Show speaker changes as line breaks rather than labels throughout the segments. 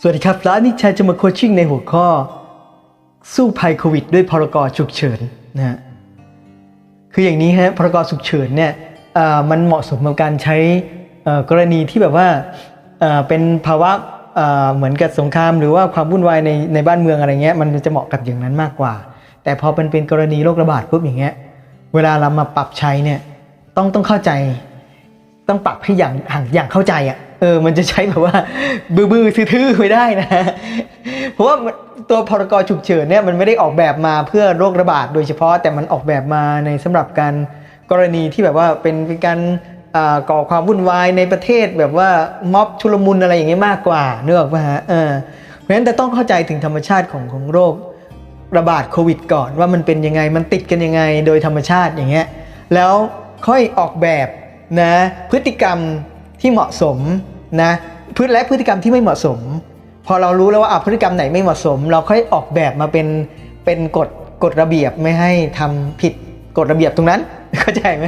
สวัสดีครับร้านนิชัยจะมาโคชชิ่งในหัวข้อ สู้ภัยโควิด ด้วยพรกฉุกเฉินนะฮะคืออย่างนี้ฮะพรกฉุกเฉินเนี่ยมันเหมาะสมกับการใช้กรณีที่แบบว่าเป็นภาวะเหมือนกับสงคราม หรือว่าความวุ่นวายในในบ้านเมืองอะไรเงี้ยมันจะเหมาะกับอย่างนั้นมากกว่า แต่พอเป็นเป็นกรณีโรคระบาดปุ๊บอย่างเงี้ยเวลาเรามาปรับใช้เนี่ยต้องต้องเข้าใจ ต้องปรับให้อย่างอย่างเข้าใจอะเออมันจะใช้แบบว่าบื้อบื้อทื่อๆไม่ได้นะ เพราะว่ามันตัวพรกฉุกเฉินเนี่ยมันไม่ได้ออกแบบมาเพื่อโรคระบาดโดยเฉพาะแต่มันออกแบบมาในสำหรับการกรณีที่แบบว่าเป็นเป็นการก่อความวุ่นวายในประเทศแบบว่าม็อบชุลมุนอะไรอย่างเงี้ยมากกว่าเนื้อออกปะฮะเออเพราะฉะนั้นแต่ต้องเข้าใจถึงธรรมชาติของของโรคระบาดโควิดก่อนว่ามันเป็นยังไงมันติดกันยังไงโดยธรรมชาติอย่างเงี้ยแล้วค่อยออกแบบ นะพฤติกรรมที่เหมาะสมนะพฤติและพฤติกรรมที่ไม่เหมาะสม พอเรารู้แล้วว่าพฤติกรรมไหนไม่เหมาะสม เราค่อยออกแบบมาเป็นเป็นกฎกฎระเบียบไม่ให้ทำผิดกฎระเบียบตรงนั้นเข้าใจไหม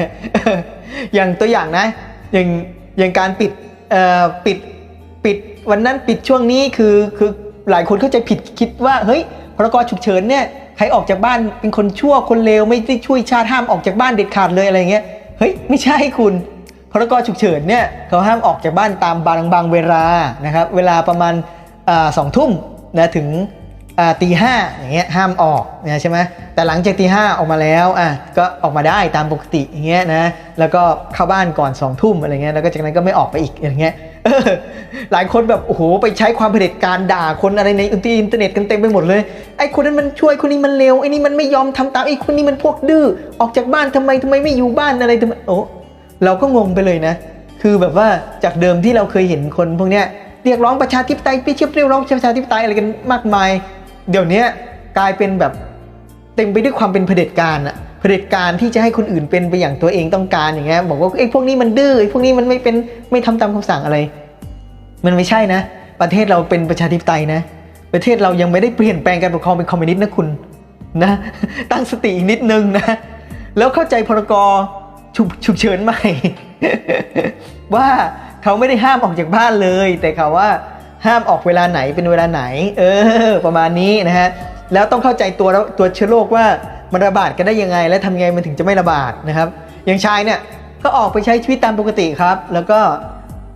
อย่างตัวอย่างนะอย่างอย่างการปิดปิดปิดวันนั้นปิดช่วงนี้คือคือหลายคนเข้าใจผิดคิดว่าเฮ้ยพรกฉุกเฉินเนี่ยใครออกจากบ้านเป็นคนชั่วคนเลวไม่ได้ช่วยชาติห้ามออกจากบ้านเด็ดขาดเลยอะไรเงี้ยเฮ้ยไม่ใช่คุณ พรกฉุกเฉินเนี่ยเขาห้ามออกจากบ้านตามบางบางเวลานะครับเวลาประมาณสองทุ่มนะถึงตีห้าอย่างเงี้ยห้ามออกนะใช่ไหมแต่หลังจากตีห้าออกมาแล้วอะก็ออกมาได้ตามปกติอย่างเงี้ยนะแล้วก็เข้าบ้านก่อนสองทุ่มอะไรเงี้ยแล้วก็จากนั้นก็ไม่ออกไปอีกอย่างเงี้ยหลายคนแบบโอ้โหไปใช้ความเผด็จการด่าคนอะไรในอินเทอร์เน็ตกันเต็มไปหมดเลยไอ้คนนั้นมันช่วยคนนี้มันเลวไอ้นี่มันไม่ยอมทำตามไอ้คนนี้มันพวกดื้อออกจากบ้านทำไมทำไมไม่อยู่บ้านอะไรทำไมโอ้ เราก็งงไปเลยนะ คือแบบว่าจากเดิมที่เราเคยเห็นคนพวกเนี้ยเรียกร้องประชาธิปไตยไปเชียบเรียกร้องประชาธิปไตยอะไรกันมากมาย เดี๋ยวนี้กลายเป็นแบบเต็มไปด้วยความเป็นเผด็จการอะเผด็จการที่จะให้คนอื่นเป็นไปอย่างตัวเองต้องการอย่างเงี้ยบอกว่าไอ้พวกนี้มันดื้อไอ้พวกนี้มันไม่เป็นไม่ทำตามคำสั่งอะไร มันไม่ใช่นะ ประเทศเราเป็นประชาธิปไตยนะ ประเทศเรายังไม่ได้เปลี่ยนแปลงการปกครองเป็นคอมมิวนิสต์นะคุณนะตั้งสติอีกนิดนึงนะแล้วเข้าใจพรก ฉุกฉุกเฉินใหม่ ว่าเขาไม่ได้ห้ามออกจากบ้านเลย แต่เขาว่าห้ามออกเวลาไหนเป็นเวลาไหน เออ ประมาณนี้นะฮะแล้วต้องเข้าใจตัวแล้วตัวเชื้อโรคว่ามันระบาดกันได้ยังไง และทำยังไงมันถึงจะไม่ระบาดนะครับ อย่างชายเนี่ยก็ออกไปใช้ชีวิตตามปกติครับ แล้วก็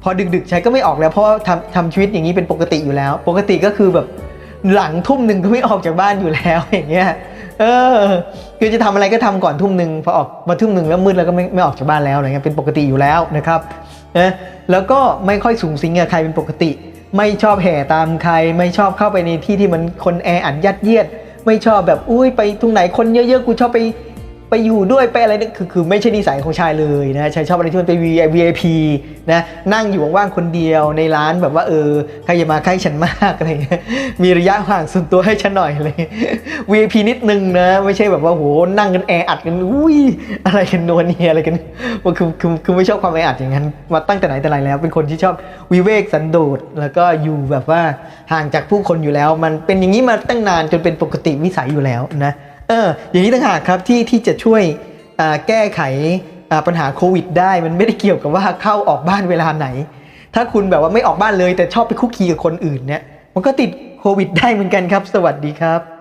พอดึกๆใช้ก็ไม่ออกแล้วเพราะทำทำชีวิตอย่างนี้เป็นปกติอยู่แล้ว ปกติก็คือแบบหลังทุ่มหนึ่งก็ไม่ออกจากบ้านอยู่แล้วอย่างเงี้ย เออ คือจะทำอะไรก็ทำก่อนทุ่มหนึ่งพอออกมาทุ่มหนึ่งแล้วมืดแล้วก็ไม่ไม่ออกจากบ้านแล้วอะไรเงี้ยเป็นปกติอยู่แล้วนะครับนะแล้วก็ไม่ค่อยสูงสิงกับใครเป็นปกติ ไม่ชอบแห่ตามใคร ไม่ชอบเข้าไปในที่ที่มันคนแออัดยัดเยียด ไม่ชอบแบบอุ้ยไปตรงไหนคนเยอะๆกูชอบไป ไปอยู่ด้วยไปอะไรเนี่ยคือคือไม่ใช่นิสัยของชายเลยนะชายชอบอะไรที่มันเป็น VIP นะนั่งอยู่ว่างๆคนเดียวในร้านแบบว่าเออใครอย่ามาใกล้ฉันมากอะไรเงี้ยมีระยะห่างส่วนตัวให้ฉันหน่อยเลย VIP นิดนึงนะ ไม่ใช่แบบว่าโหนั่งกันแออัดกันอุ้ยอะไรกันนวลเนียอะไรกันว่าคือคือคือไม่ชอบความแออัดอย่างนั้นมาตั้งแต่ไหนแต่ไรแล้ว เป็นคนที่ชอบวิเวกสันโดษแล้วก็อยู่แบบว่าห่างจากผู้คนอยู่แล้ว มันเป็นอย่างนี้มาตั้งนานจนเป็นปกติวิสัยอยู่แล้วนะ เอออย่างนี้ต่างหากครับที่ที่จะช่วยแก้ไขปัญหาโควิด ได้มันไม่ได้เกี่ยวกับว่าเข้าออกบ้านเวลาไหน ถ้าคุณแบบว่าไม่ออกบ้านเลยแต่ชอบไปคุกคีกับคนอื่นเนี่ยมันก็ติดโควิด ได้เหมือนกันครับ สวัสดีครับ